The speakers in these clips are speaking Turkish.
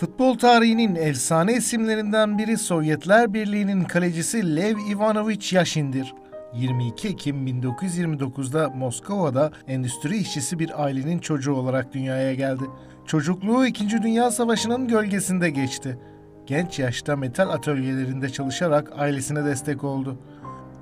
Futbol tarihinin efsane isimlerinden biri Sovyetler Birliği'nin kalecisi Lev Ivanovich Yashin'dir. 22 Ekim 1929'da Moskova'da endüstri işçisi bir ailenin çocuğu olarak dünyaya geldi. Çocukluğu 2. Dünya Savaşı'nın gölgesinde geçti. Genç yaşta metal atölyelerinde çalışarak ailesine destek oldu.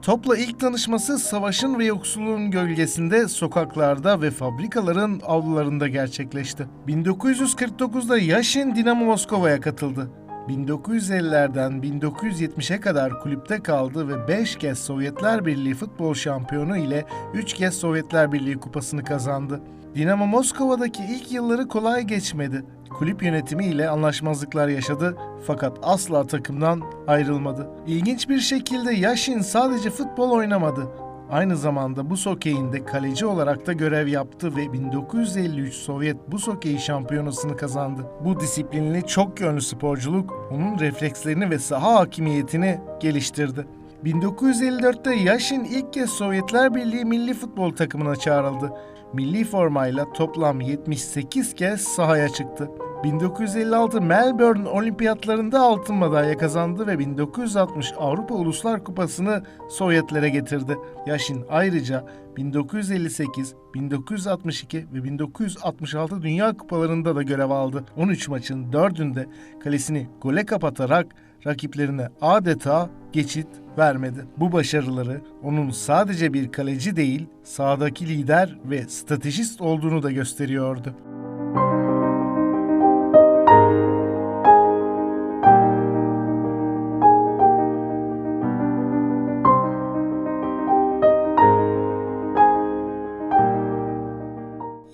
Topla ilk tanışması savaşın ve yoksulluğun gölgesinde sokaklarda ve fabrikaların avlularında gerçekleşti. 1949'da Yashin Dinamo Moskova'ya katıldı. 1950'lerden 1970'e kadar kulüpte kaldı ve 5 kez Sovyetler Birliği futbol şampiyonu ile 3 kez Sovyetler Birliği kupasını kazandı. Dinamo Moskova'daki ilk yılları kolay geçmedi. Kulüp yönetimi ile anlaşmazlıklar yaşadı fakat asla takımdan ayrılmadı. İlginç bir şekilde Yashin sadece futbol oynamadı. Aynı zamanda buz hokeyinde kaleci olarak da görev yaptı ve 1953 Sovyet buz hokeyi şampiyonasını kazandı. Bu disiplinli çok yönlü sporculuk onun reflekslerini ve saha hakimiyetini geliştirdi. 1954'te Yashin ilk kez Sovyetler Birliği milli futbol takımına çağrıldı. Milli formayla toplam 78 kez sahaya çıktı. 1956 Melbourne Olimpiyatlarında altın madalya kazandı ve 1960 Avrupa Uluslar Kupası'nı Sovyetlere getirdi. Yashin ayrıca 1958, 1962 ve 1966 Dünya Kupalarında da görev aldı. 13 maçın 4'ünde kalesini gole kapatarak rakiplerine adeta geçit vermedi. Bu başarıları onun sadece bir kaleci değil, sahadaki lider ve stratejist olduğunu da gösteriyordu.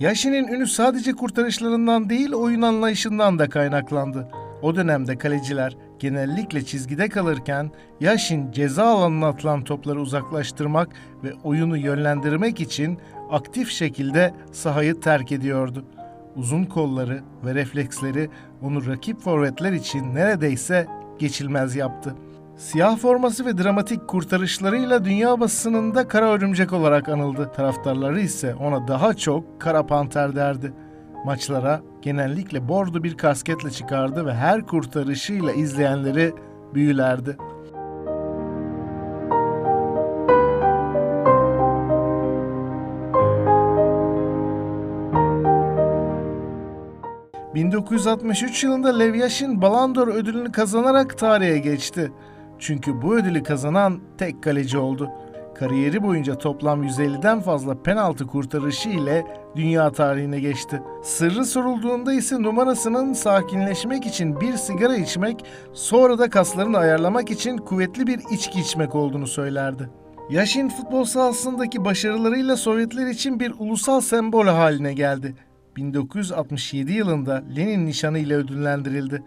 Yashin'in ünü sadece kurtarışlarından değil oyun anlayışından da kaynaklandı. O dönemde kaleciler genellikle çizgide kalırken Yashin ceza alanına atılan topları uzaklaştırmak ve oyunu yönlendirmek için aktif şekilde sahayı terk ediyordu. Uzun kolları ve refleksleri onu rakip forvetler için neredeyse geçilmez yaptı. Siyah forması ve dramatik kurtarışlarıyla dünya basınında kara örümcek olarak anıldı. Taraftarları ise ona daha çok kara panter derdi. Maçlara genellikle bordo bir kasketle çıkardı ve her kurtarışıyla izleyenleri büyülerdi. ...1963 yılında Lev Yashin Ballon d'Or ödülünü kazanarak tarihe geçti. Çünkü bu ödülü kazanan tek kaleci oldu. Kariyeri boyunca toplam 150'den fazla penaltı kurtarışı ile dünya tarihine geçti. Sırrı sorulduğunda ise numarasının sakinleşmek için bir sigara içmek, sonra da kaslarını ayarlamak için kuvvetli bir içki içmek olduğunu söylerdi. Yashin futbol sahasındaki başarılarıyla Sovyetler için bir ulusal sembol haline geldi. 1967 yılında Lenin nişanı ile ödüllendirildi.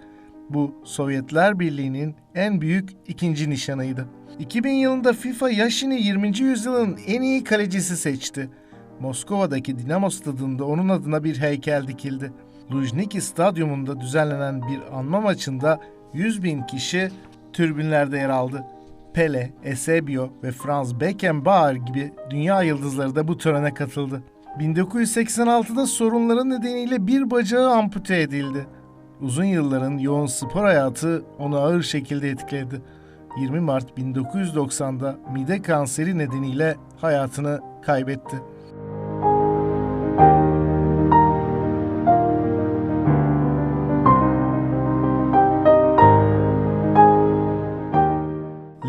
Bu Sovyetler Birliği'nin en büyük ikinci nişanıydı. 2000 yılında FIFA Yashin'i 20. yüzyılın en iyi kalecisi seçti. Moskova'daki Dinamo stadında onun adına bir heykel dikildi. Lujniki stadyumunda düzenlenen bir anma maçında 100 bin kişi türbünlerde yer aldı. Pele, Eusebio ve Franz Beckenbauer gibi dünya yıldızları da bu törene katıldı. 1986'da sorunları nedeniyle bir bacağı ampute edildi. Uzun yılların yoğun spor hayatı onu ağır şekilde etkiledi. 20 Mart 1990'da mide kanseri nedeniyle hayatını kaybetti.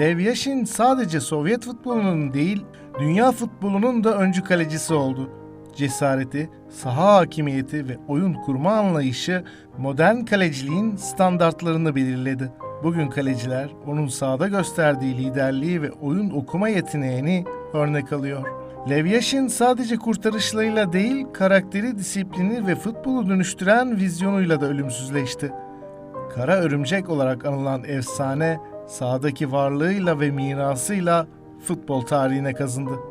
Lev Yashin sadece Sovyet futbolunun değil, dünya futbolunun da öncü kalecisi oldu cesareti, saha hakimiyeti ve oyun kurma anlayışı modern kaleciliğin standartlarını belirledi. Bugün kaleciler onun sahada gösterdiği liderliği ve oyun okuma yeteneğini örnek alıyor. Lev Yashin sadece kurtarışlarıyla değil, karakteri, disiplini ve futbolu dönüştüren vizyonuyla da ölümsüzleşti. Kara örümcek olarak anılan efsane, sahadaki varlığıyla ve mirasıyla futbol tarihine kazındı.